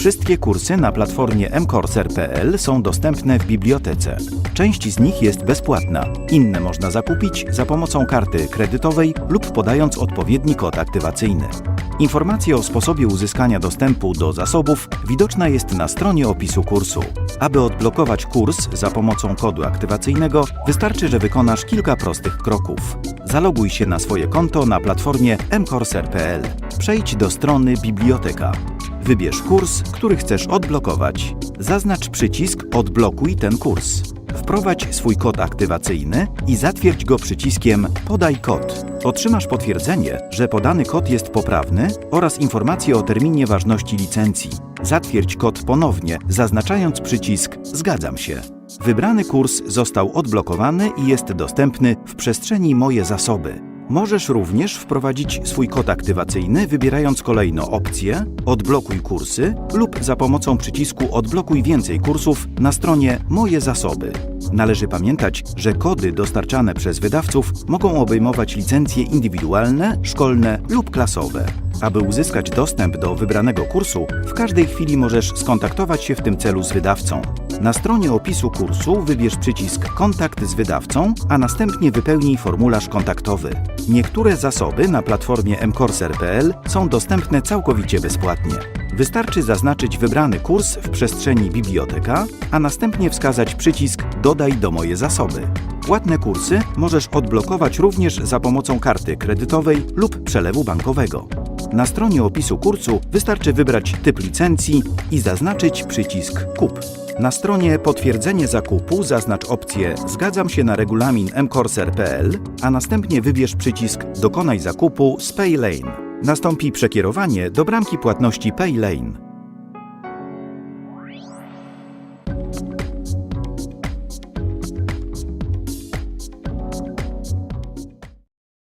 Wszystkie kursy na platformie mcourser.pl są dostępne w bibliotece. Część z nich jest bezpłatna, inne można zakupić za pomocą karty kredytowej lub podając odpowiedni kod aktywacyjny. Informacja o sposobie uzyskania dostępu do zasobów widoczna jest na stronie opisu kursu. Aby odblokować kurs za pomocą kodu aktywacyjnego, wystarczy, że wykonasz kilka prostych kroków. Zaloguj się na swoje konto na platformie mcourser.pl. Przejdź do strony Biblioteka. Wybierz kurs, który chcesz odblokować. Zaznacz przycisk Odblokuj ten kurs. Wprowadź swój kod aktywacyjny i zatwierdź go przyciskiem Podaj kod. Otrzymasz potwierdzenie, że podany kod jest poprawny oraz informację o terminie ważności licencji. Zatwierdź kod ponownie, zaznaczając przycisk Zgadzam się. Wybrany kurs został odblokowany i jest dostępny w przestrzeni Moje zasoby. Możesz również wprowadzić swój kod aktywacyjny, wybierając kolejno opcję Odblokuj kursy lub za pomocą przycisku Odblokuj więcej kursów na stronie Moje zasoby. Należy pamiętać, że kody dostarczane przez wydawców mogą obejmować licencje indywidualne, szkolne lub klasowe. Aby uzyskać dostęp do wybranego kursu, w każdej chwili możesz skontaktować się w tym celu z wydawcą. Na stronie opisu kursu wybierz przycisk Kontakt z wydawcą, a następnie wypełnij formularz kontaktowy. Niektóre zasoby na platformie mcourser.pl są dostępne całkowicie bezpłatnie. Wystarczy zaznaczyć wybrany kurs w przestrzeni biblioteka, a następnie wskazać przycisk Dodaj do moje zasoby. Płatne kursy możesz odblokować również za pomocą karty kredytowej lub przelewu bankowego. Na stronie opisu kursu wystarczy wybrać typ licencji i zaznaczyć przycisk Kup. Na stronie Potwierdzenie zakupu zaznacz opcję Zgadzam się na regulamin mcourser.pl, a następnie wybierz przycisk Dokonaj zakupu z Paylane. Nastąpi przekierowanie do bramki płatności Paylane.